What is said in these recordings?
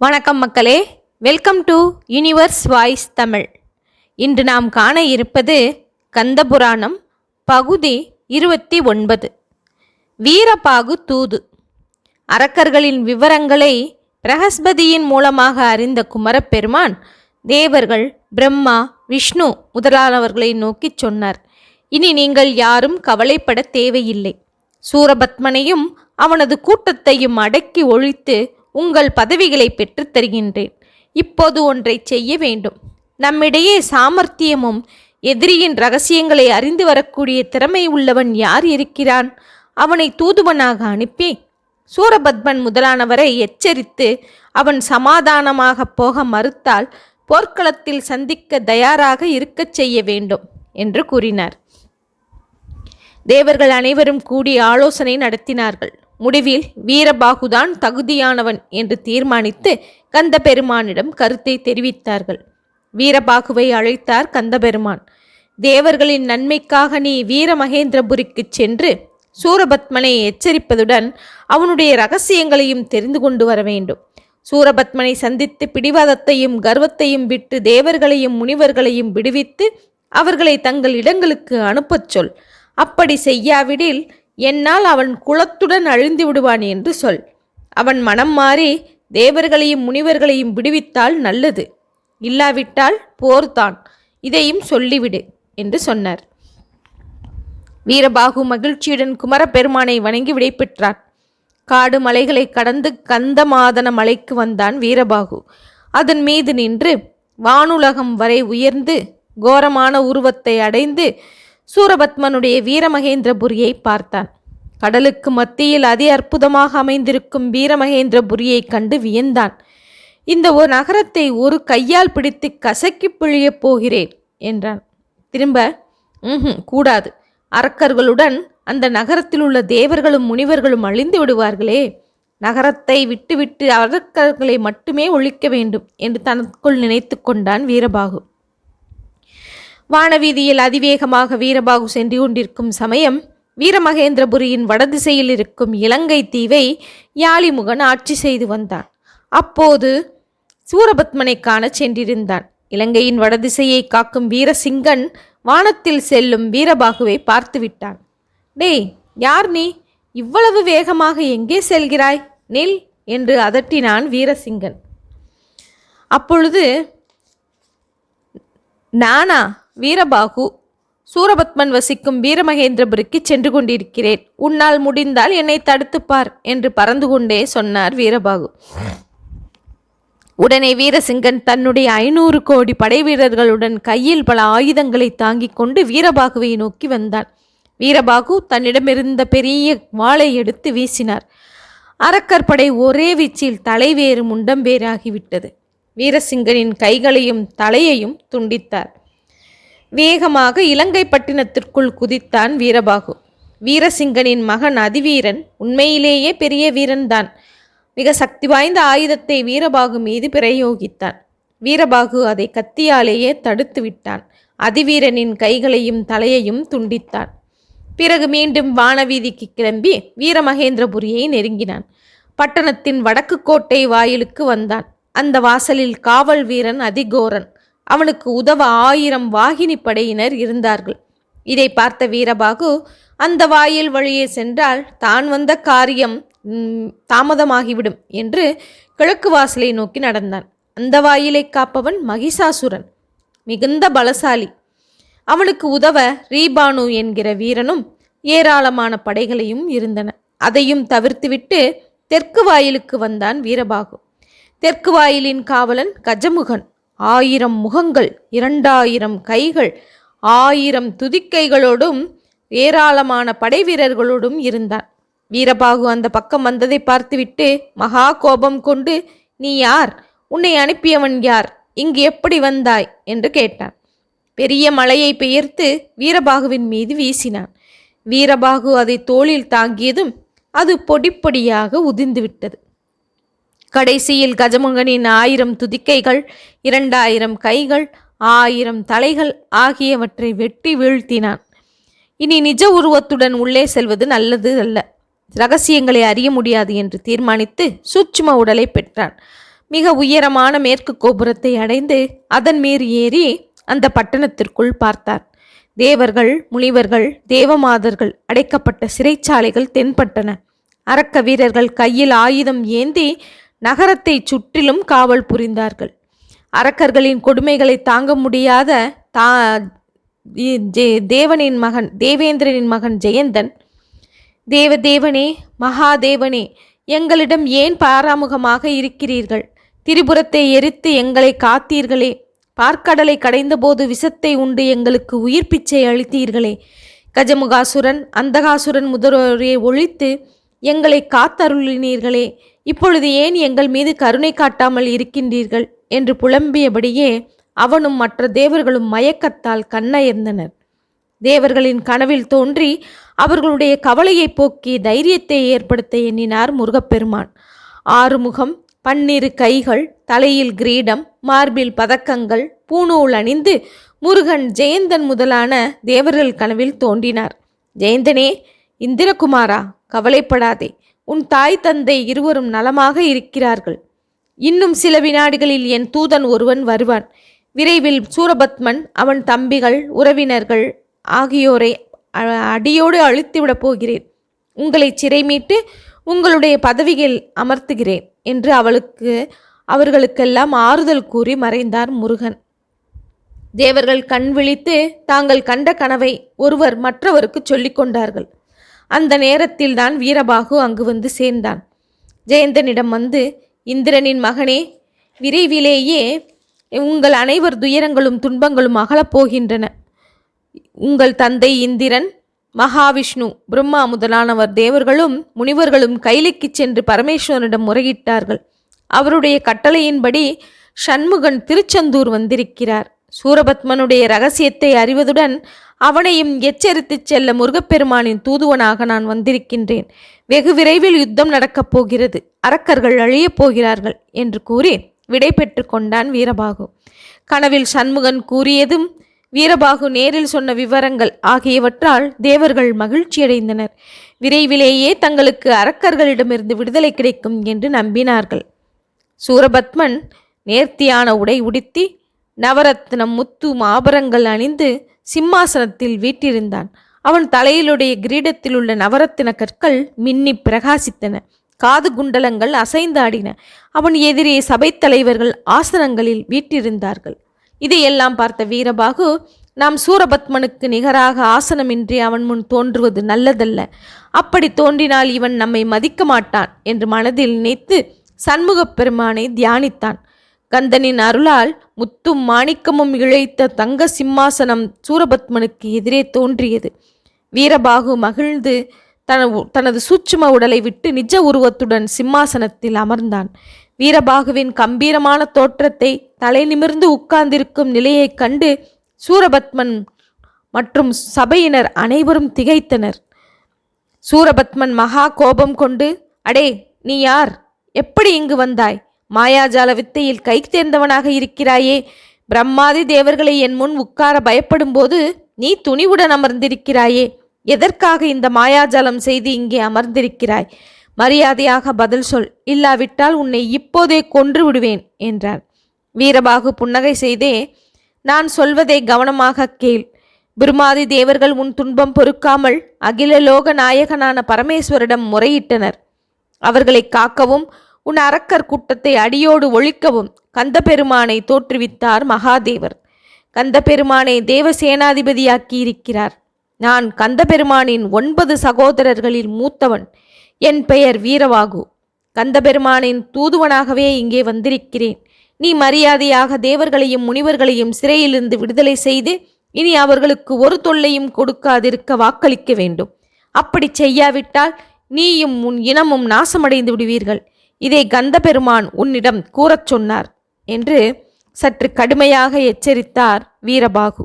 வணக்கம் மக்களே. Welcome to universe voice Tamil இன்று நாம் காண இருப்பது கந்தபுராணம் பகுதி இருபத்தி ஒன்பது. வீரபாகு தூது. அரக்கர்களின் விவரங்களை பிரகஸ்பதியின் மூலமாக அறிந்த குமரப்பெருமான் தேவர்கள் பிரம்மா விஷ்ணு முதலானவர்களை நோக்கிச் சொன்னார். இனி நீங்கள் யாரும் கவலைப்பட தேவையில்லை. சூரபத்மனையும் அவனது கூட்டத்தையும் அடக்கி ஒழித்து உங்கள் பதவிகளை பெற்றுத் தருகின்றேன். இப்போது ஒன்றை செய்ய வேண்டும். நம்மிடையே சாமர்த்தியமும் எதிரியின் ரகசியங்களை அறிந்து வரக்கூடிய திறமை உள்ளவன் யார் இருக்கிறான்? அவனை தூதுவனாக அனுப்பி சூரபத்மன் முதலானவரை எச்சரித்து அவன் சமாதானமாக போக மறுத்தால் போர்க்களத்தில் சந்திக்க தயாராக இருக்கச் செய்ய வேண்டும் என்று கூறினார். தேவர்கள் அனைவரும் கூடி ஆலோசனை நடத்தினார்கள். முடிவில் வீரபாகுதான் தகுதியானவன் என்று தீர்மானித்து கந்தபெருமானிடம் கருத்தை தெரிவித்தார்கள். வீரபாகுவை அழைத்தார் கந்தபெருமான். தேவர்களின் நன்மைக்காக நீ வீரமகேந்திரபுரிக்கு சென்று சூரபத்மனை எச்சரிப்பதுடன் அவனுடைய ரகசியங்களையும் தெரிந்து கொண்டு வர வேண்டும். சூரபத்மனை சந்தித்து பிடிவாதத்தையும் கர்வத்தையும் விட்டு தேவர்களையும் முனிவர்களையும் விடுவித்து அவர்களை தங்கள் இடங்களுக்கு அனுப்பச் சொல். அப்படி செய்யாவிடில் என்னால் அவன் குலத்துடன் அழிந்து விடுவான் என்று சொல். அவன் மனம் மாறி தேவர்களையும் முனிவர்களையும் விடுவித்தால் நல்லது. இல்லாவிட்டால் போர்தான் இதையும் சொல்லிவிடு என்று சொன்னார். வீரபாகு மகிழ்ச்சியுடன் குமரப்பெருமானை வணங்கி விடைபெற்றான் காடு மலைகளை கடந்து கந்தமாதன மலைக்கு வந்தான் வீரபாகு. அதன் மீது நின்று வானுலகம் வரை உயர்ந்து கோரமான உருவத்தை அடைந்து சூரபத்மனுடைய வீரமகேந்திரபுரியை பார்த்தான் கடலுக்கு மத்தியில் அதி அற்புதமாக அமைந்திருக்கும் வீரமகேந்திரபுரியை கண்டு வியந்தான். இந்த ஒரு நகரத்தை ஒரு கையால் பிடித்து கசக்கி பிழியப் போகிறேன் என்றான். திரும்ப ம் கூடாது. அரக்கர்களுடன் அந்த நகரத்தில் உள்ள தேவர்களும் முனிவர்களும் அழிந்து விடுவார்களே. நகரத்தை விட்டுவிட்டு அரக்கர்களை மட்டுமே ஒழிக்க வேண்டும் என்று தனக்குள் நினைத்து கொண்டான் வீரபாகு. வானவீதியில் அதிவேகமாக வீரபாகு சென்று கொண்டிருக்கும் சமயம் வீரமகேந்திரபுரியின் வடதிசையில் இருக்கும் இலங்கை தீவை யாழிமுகன் ஆட்சி செய்து வந்தான். அப்போது சூரபத்மனை காணச் சென்றிருந்தான். இலங்கையின் வடதிசையை காக்கும் வீரசிங்கன் வானத்தில் செல்லும் வீரபாகுவை பார்த்து விட்டான். டேய் யார் நீ? இவ்வளவு வேகமாக எங்கே செல்கிறாய்? நில் என்று அதட்டினான் வீரசிங்கன். அப்பொழுது நானா? வீரபாகு சூரபத்மன் வசிக்கும் வீரமகேந்திரபுரிக்கு சென்று கொண்டிருக்கிறேன். உன்னால் முடிந்தால் என்னை தடுத்துப் பார் என்று பறந்து கொண்டே சொன்னார் வீரபாகு. உடனே வீரசிங்கன் தன்னுடைய ஐநூறு கோடி படை வீரர்களுடன் கையில் பல ஆயுதங்களை தாங்கிக் கொண்டு வீரபாகுவை நோக்கி வந்தான். வீரபாகு தன்னிடமிருந்த பெரிய வாளை எடுத்து வீசினார். அரக்கர் படை ஒரே வீச்சில் தலைவேறு முண்டம்பேராகிவிட்டது. வீரசிங்கனின் கைகளையும் தலையையும் துண்டித்தார். வேகமாக இலங்கை பட்டினத்திற்குள் குதித்தான் வீரபாகு. வீரசிங்கனின் மகன் அதிவீரன் உண்மையிலேயே பெரிய வீரன்தான். மிக சக்தி வாய்ந்த ஆயுதத்தை வீரபாகு மீது பிரயோகித்தான். வீரபாகு அதை கத்தியாலேயே தடுத்து விட்டான். அதிவீரனின் கைகளையும் தலையையும் துண்டித்தான். பிறகு மீண்டும் வானவீதிக்கு கிளம்பி வீரமகேந்திரபுரியை நெருங்கினான். பட்டணத்தின் வடக்கு கோட்டை வாயிலுக்கு வந்தான். அந்த வாசலில் காவல் வீரன் அதிகோரன். அவனுக்கு உதவ ஆயிரம் வாகினி படையினர் இருந்தார்கள். இதை பார்த்த வீரபாகு அந்த வாயில் வழியே சென்றால் தான் வந்த காரியம் தாமதமாகிவிடும் என்று கிழக்கு வாசலை நோக்கி நடந்தான். அந்த வாயிலை காப்பவன் மகிஷாசுரன் மிகுந்த பலசாலி. அவனுக்கு உதவ ரீபானு என்கிற வீரனும் ஏராளமான படைகளையும் இருந்தன. அதையும் தவிர்த்துவிட்டு தெற்கு வாயிலுக்கு வந்தான் வீரபாகு. தெற்கு வாயிலின் காவலன் கஜமுகன். ஆயிரம் முகங்கள் இரண்டாயிரம் கைகள் ஆயிரம் துதிக்கைகளோடும் ஏராளமான படை வீரர்களோடும் இருந்தான். வீரபாகு அந்த பக்கம் வந்ததை பார்த்துவிட்டு மகா கோபம் கொண்டு நீ யார்? உன்னை அனுப்பியவன் யார்? இங்கு எப்படி வந்தாய்? என்று கேட்டான். பெரிய மலையை பெயர்த்து வீரபாகுவின் மீது வீசினான். வீரபாகு அதை தோளில் தாங்கியதும் அது பொடி பொடியாக கடைசியில் கஜமுகனின் ஆயிரம் துதிக்கைகள் இரண்டாயிரம் கைகள் ஆயிரம் தலைகள் ஆகியவற்றை வெட்டி வீழ்த்தினான். இனி நிஜ உருவத்துடன் உள்ளே செல்வது நல்லது அல்ல. ரகசியங்களை அறிய முடியாது என்று தீர்மானித்து சூட்சும உடலை பெற்றான். மிக உயரமான மேற்கு கோபுரத்தை அடைந்து அதன் மீறி ஏறி அந்த பட்டணத்திற்குள் பார்த்தார் தேவர்கள் முனிவர்கள் தேவமாதர்கள் அடைக்கப்பட்ட சிறைச்சாலைகள் தென்பட்டன. அரக்க வீரர்கள் கையில் ஆயுதம் ஏந்தி நகரத்தை சுற்றிலும் காவல் புரிந்தார்கள். அரக்கர்களின் கொடுமைகளை தாங்க முடியாத தா ஜெ- தேவனின் மகன் தேவேந்திரனின் மகன் ஜெயந்தன் தேவதேவனே மகாதேவனே எங்களிடம் ஏன் பாராமுகமாக இருக்கிறீர்கள்? திரிபுரத்தை எரித்து எங்களை காத்தீர்களே. பார்க்கடலை கடைந்தபோது விஷத்தை உண்டு எங்களுக்கு உயிர் பிச்சை அளித்தீர்களே. கஜமுகாசுரன் அந்தகாசுரன் முதல்வரை ஒழித்து எங்களை காத்தருளினீர்களே. இப்பொழுது ஏன் எங்கள் மீது கருணை காட்டாமல் இருக்கின்றீர்கள்? என்று புலம்பியபடியே அவனும் மற்ற தேவர்களும் மயக்கத்தால் கண்ணயர்ந்தனர். தேவர்களின் கனவில் தோன்றி அவர்களுடைய கவலையை போக்கி தைரியத்தை ஏற்படுத்த எண்ணினார் முருகப்பெருமான். ஆறுமுகம் பன்னிரு கைகள் தலையில் கிரீடம் மார்பில் பதக்கங்கள் பூணூல் அணிந்து முருகன் ஜெயந்தன் முதலான தேவர்கள் கனவில் தோன்றினார். ஜெயந்தனே இந்திரகுமாரா கவலைப்படாதே. உன் தாய் தந்தை இருவரும் நலமாக இருக்கிறார்கள். இன்னும் சில வினாடிகளில் என் தூதன் ஒருவன் வருவான். விரைவில் சூரபத்மன் அவன் தம்பிகள் உறவினர்கள் ஆகியோரை அடியோடு அழித்துவிடப் போகிறேன். உங்களை சிறை மீட்டு உங்களுடைய பதவியில் அமர்த்துகிறேன் என்று அவளுக்கு அவர்களுக்கெல்லாம் ஆறுதல் கூறி மறைந்தார் முருகன். தேவர்கள் கண் விழித்து தாங்கள் கண்ட கனவை ஒருவர் மற்றவருக்கு சொல்லிக் கொண்டார்கள். அந்த நேரத்தில்தான் வீரபாகு அங்கு வந்து சேர்ந்தான். ஜெயந்தனிடம் வந்து இந்திரனின் மகனே விரைவிலேயே உங்கள் அனைவர் துயரங்களும் துன்பங்களும் அகலப் போகின்றன. உங்கள் தந்தை இந்திரன் மகாவிஷ்ணு பிரம்மா முதலானவர் தேவர்களும் முனிவர்களும் கைலிக்கு சென்று பரமேஸ்வரனிடம் முறையிட்டார்கள். அவருடைய கட்டளையின்படி சண்முகன் திருச்செந்தூர் வந்திருக்கிறார். சூரபத்மனுடைய ரகசியத்தை அறிவதுடன் அவனையும் எச்சரித்துச் செல்ல முருகப்பெருமானின் தூதுவனாக நான் வந்திருக்கின்றேன். வெகு விரைவில் யுத்தம் நடக்கப் போகிறது. அரக்கர்கள் அழியப் போகிறார்கள் என்று கூறி விடை பெற்று கொண்டான் வீரபாகு. கனவில் சண்முகன் கூறியதும் வீரபாகு நேரில் சொன்ன விவரங்கள் ஆகியவற்றால் தேவர்கள் மகிழ்ச்சியடைந்தனர். விரைவிலேயே தங்களுக்கு அரக்கர்களிடமிருந்து விடுதலை கிடைக்கும் என்று நம்பினார்கள். சூரபத்மன் நேர்த்தியான உடை உடுத்தி நவரத்னம் முத்து ஆபரங்கள் அணிந்து சிம்மாசனத்தில் வீட்டிருந்தான். அவன் தலையிலுடைய கிரீடத்தில் உள்ள நவரத்தின கற்கள் மின்னி பிரகாசித்தன. காது குண்டலங்கள் அசைந்தாடின. அவன் எதிரே சபைத் தலைவர்கள் ஆசனங்களில் வீட்டிருந்தார்கள். இதையெல்லாம் பார்த்த வீரபாகு நாம் சூரபத்மனுக்கு நிகராக ஆசனமின்றி அவன் முன் தோன்றுவது நல்லதல்ல. அப்படி தோன்றினால் இவன் நம்மை மதிக்க மாட்டான் என்று மனதில் நினைத்து சண்முகப் பெருமானை தியானித்தான். கந்தனின் அருளால் முத்தும் மாணிக்கமும் இழைத்த தங்க சிம்மாசனம் சூரபத்மனுக்கு எதிரே தோன்றியது. வீரபாகு மகிழ்ந்து தன தனது சூட்சும உடலை விட்டு நிஜ உருவத்துடன் சிம்மாசனத்தில் அமர்ந்தான். வீரபாகுவின் கம்பீரமான தோற்றத்தை தலை நிமிர்ந்து உட்கார்ந்திருக்கும் நிலையைக் கண்டு சூரபத்மன் மற்றும் சபையினர் அனைவரும் திகைத்தனர். சூரபத்மன் மகா கோபம் கொண்டு அடே நீ யார்? எப்படி இங்கு வந்தாய்? மாயாஜால வித்தையில் கை தேர்ந்தவனாக இருக்கிறாயே. பிரம்மாதி தேவர்களை என் முன் உட்கார பயப்படும்போது நீ துணிவுடன் அமர்ந்திருக்கிறாயே. எதற்காக இந்த மாயாஜாலம் செய்து இங்கே அமர்ந்திருக்கிறாய்? மரியாதையாக பதில் சொல். இல்லாவிட்டால் உன்னை இப்போதே கொன்று விடுவேன் என்றார். வீரபாகு புன்னகை செய்தே நான் சொல்வதை கவனமாக கேள். பிரம்மாதி தேவர்கள் உன் துன்பம் பொறுக்காமல் அகில லோக நாயகனான பரமேஸ்வரிடம் முறையிட்டனர். அவர்களை காக்கவும் உன் அரக்கர் கூட்டத்தை அடியோடு ஒழிக்கவும். கந்தபெருமானை தோற்றுவித்தார் மகாதேவர். கந்தபெருமானை தேவசேனாதிபதியாக்கி இருக்கிறார் நான் கந்தபெருமானின் ஒன்பது சகோதரர்களில் மூத்தவன். என் பெயர் வீரவாகு. கந்தபெருமானின் தூதுவனாகவே இங்கே வந்திருக்கிறேன். நீ மரியாதையாக தேவர்களையும் முனிவர்களையும் சிறையிலிருந்து விடுதலை செய்து இனி அவர்களுக்கு ஒரு தொல்லையும் கொடுக்காதிருக்க வாக்களிக்க வேண்டும். அப்படி செய்யாவிட்டால் நீயும் உன் இனமும் நாசமடைந்து விடுவீர்கள். இதை கந்தபெருமான் உன்னிடம் கூறச் சொன்னார் என்று சற்று கடுமையாக எச்சரித்தார் வீரபாகு.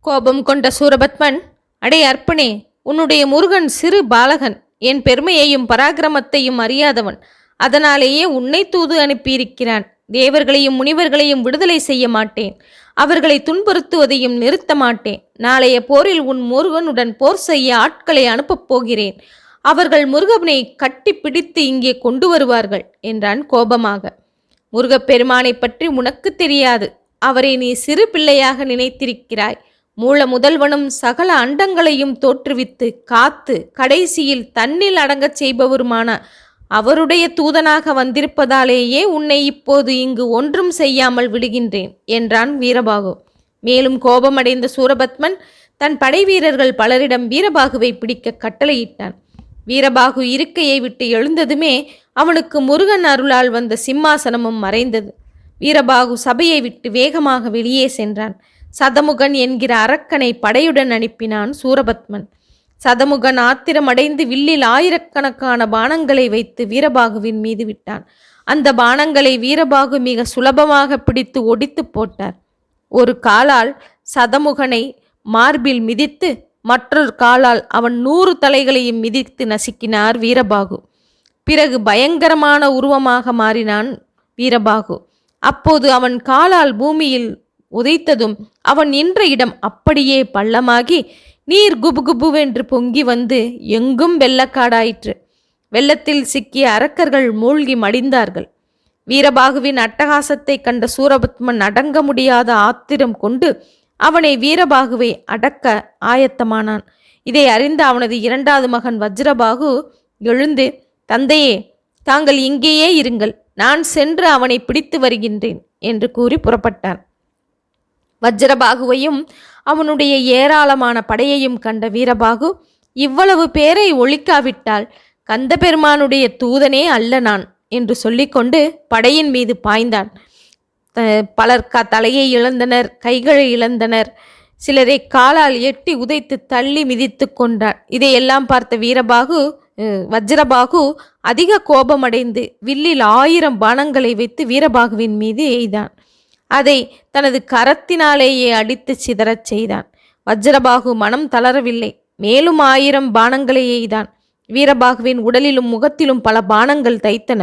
கோபம் கொண்ட சூரபத்மன் அடே அற்பனே உன்னுடைய முருகன் சிறு பாலகன் என் பெருமையையும் பராக்கிரமத்தையும் அறியாதவன் அதனாலேயே உன்னை தூது அனுப்பியிருக்கிறான். தேவர்களையும் முனிவர்களையும் விடுதலை செய்ய மாட்டேன். அவர்களை துன்புறுத்துவதையும் நிறுத்த மாட்டேன். நாளைய போரில் உன் முருகனுடன் போர் செய்ய ஆட்களை அனுப்பப் போகிறேன். அவர்கள் முருகனை கட்டி பிடித்து இங்கே கொண்டு வருவார்கள் என்றான் கோபமாக. முருகப்பெருமானை பற்றி உனக்கு தெரியாது. அவரை நீ சிறு பிள்ளையாக நினைத்திருக்கிறாய். மூல முதல்வனும் சகல அண்டங்களையும் தோற்றுவித்து காத்து கடைசியில் தன்னில் அடங்கச் செய்பவருமான அவருடைய தூதனாக வந்திருப்பதாலேயே உன்னை இப்போது இங்கு ஒன்றும் செய்யாமல் விடுகின்றேன் என்றான் வீரபாகு. மேலும் கோபமடைந்த சூரபத்மன் தன் படை வீரர்கள் பலரிடம் வீரபாகுவை பிடிக்க கட்டளையிட்டான். வீரபாகு இருக்கையை விட்டு எழுந்ததுமே அவனுக்கு முருகன் அருளால் வந்த சிம்மாசனமும் மறைந்தது. வீரபாகு சபையை விட்டு வேகமாக வெளியே சென்றான். சதமுகன் என்கிற அரக்கனை படையுடன் அனுப்பினான் சூரபத்மன். சதமுகன் ஆத்திரமடைந்து வில்லில் ஆயிரக்கணக்கான பானங்களை வைத்து வீரபாகுவின் மீது விட்டான். அந்த பானங்களை வீரபாகு மிக சுலபமாக பிடித்து ஒடித்து போட்டார். ஒரு காலால் சதமுகனை மார்பில் மிதித்து மற்றொரு காலால் அவன் நூறு தலைகளையும் மிதித்து நசுக்கினார் வீரபாகு. பிறகு பயங்கரமான உருவமாக மாறினான் வீரபாகு. அப்போது அவன் காலால் பூமியில் உதைத்ததும் அவன் நின்ற இடம் அப்படியே பள்ளமாகி நீர் குபுகுபுவென்று பொங்கி வந்து எங்கும் வெள்ளக்காடாயிற்று. வெள்ளத்தில் சிக்கிய அரக்கர்கள் மூழ்கி மடிந்தார்கள். வீரபாகுவின் அட்டகாசத்தை கண்ட சூரபத்மன் அடங்க முடியாத ஆத்திரம் கொண்டு அவனை வீரபாகுவை அடக்க ஆயத்தமானான். இதை அறிந்த அவனது இரண்டாவது மகன் வஜ்ரபாகு எழுந்து தந்தையே தாங்கள் இங்கேயே இருங்கள். நான் சென்று அவனை பிடித்து வருகின்றேன் என்று கூறி புறப்பட்டான். வஜ்ரபாகுவையும் அவனுடைய ஏராளமான படையையும் கண்ட வீரபாகு இவ்வளவு பேரை ஒழிக்காவிட்டால் கந்தபெருமானுடைய தூதனே அல்ல நான் என்று சொல்லிக்கொண்டு படையின் மீது பாய்ந்தான். பலர் க தலையை இழந்தனர் கைகளை இழந்தனர். சிலரை காலால் எட்டி உதைத்து தள்ளி மிதித்து கொண்டான் இதையெல்லாம் பார்த்த வீரபாகு வஜ்ரபாகு அதிக கோபமடைந்து வில்லில் ஆயிரம் பானங்களை வைத்து வீரபாகுவின் மீது எய்தான். அதை தனது கரத்தினாலேயே அடித்து சிதறச் செய்தான். வஜ்ரபாகு மனம் தளரவில்லை. மேலும் ஆயிரம் பானங்களை எய்தான். வீரபாகுவின் உடலிலும் முகத்திலும் பல பானங்கள் தைத்தன.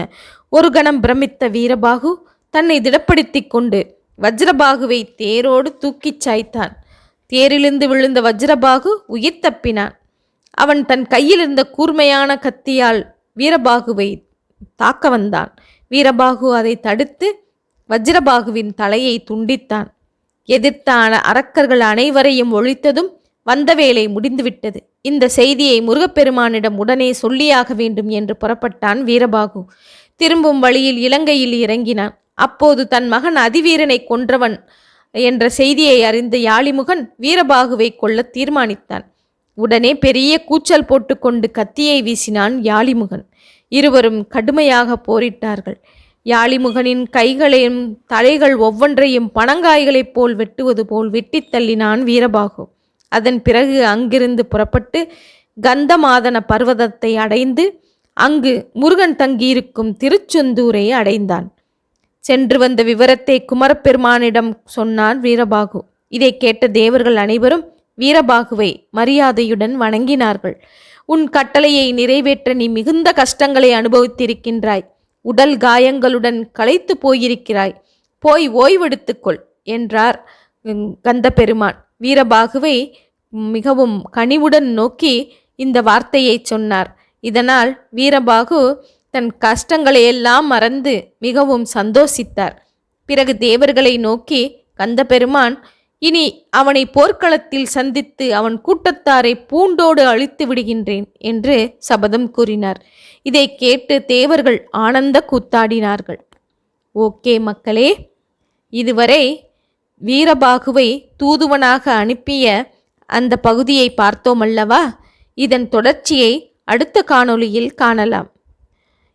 ஒரு கணம் பிரமித்த வீரபாகு தன்னை திடப்படுத்தி கொண்டு வஜ்ரபாகுவை தேரோடு தூக்கிச் சாய்த்தான். தேரிலிருந்து விழுந்த வஜ்ரபாகு உயிர் தப்பினான். அவன் தன் கையில் இருந்த கூர்மையான கத்தியால் வீரபாகுவை தாக்க வந்தான். வீரபாகு அதை தடுத்து வஜ்ரபாகுவின் தலையை துண்டித்தான். எதிர்த்த அரக்கர்கள் அனைவரையும் ஒழித்ததும் வந்த வேலை முடிந்துவிட்டது. இந்த செய்தியை முருகப்பெருமானிடம் உடனே சொல்லியாக வேண்டும் என்று புறப்பட்டான் வீரபாகு. திரும்பும் வழியில் இலங்கையில் இறங்கினான். அப்போது தன் மகன் அதிவீரனை கொன்றவன் என்ற செய்தியை அறிந்த யாழிமுகன் வீரபாகுவை கொல்ல தீர்மானித்தான். உடனே பெரிய கூச்சல் போட்டுக்கொண்டு கத்தியை வீசினான் யாழிமுகன். இருவரும் கடுமையாக போரிட்டார்கள். யாழிமுகனின் கைகளையும் தலைகள் ஒவ்வொன்றையும் பணங்காய்களைப் போல் வெட்டுவது போல் வெட்டித் தள்ளினான் வீரபாகு. அதன் பிறகு அங்கிருந்து புறப்பட்டு கந்தமாதன பர்வதத்தை அடைந்து அங்கு முருகன் தங்கியிருக்கும் திருச்செந்தூரை அடைந்தான். சென்று வந்த விவரத்தை குமரப்பெருமானிடம் சொன்னான் வீரபாகு. இதை கேட்ட தேவர்கள் அனைவரும் வீரபாகுவை மரியாதையுடன் வணங்கினார்கள். உன் கட்டளையை நிறைவேற்ற நீ மிகுந்த கஷ்டங்களை அனுபவித்திருக்கின்றாய். உடல் காயங்களுடன் களைத்து போயிருக்கிறாய். போய் ஓய்வெடுத்துக்கொள் என்றார் கந்த பெருமான் வீரபாகுவை மிகவும் கனிவுடன் நோக்கி இந்த வார்த்தையை சொன்னார். இதனால் வீரபாகு தன் கஷ்டங்களை எல்லாம் மறந்து மிகவும் சந்தோஷித்தார். பிறகு தேவர்களை நோக்கி கந்த பெருமான் இனி அவனை போர்க்களத்தில் சந்தித்து அவன் கூட்டத்தாரை பூண்டோடு அழித்து விடுகின்றேன் என்று சபதம் கூறினார். இதை கேட்டு தேவர்கள் ஆனந்த கூத்தாடினார்கள். ஓகே மக்களே இதுவரை வீரபாகுவை தூதுவனாக அனுப்பிய அந்த பகுதியை பார்த்தோமல்லவா இதன் தொடர்ச்சியை அடுத்த காணொளியில் காணலாம்.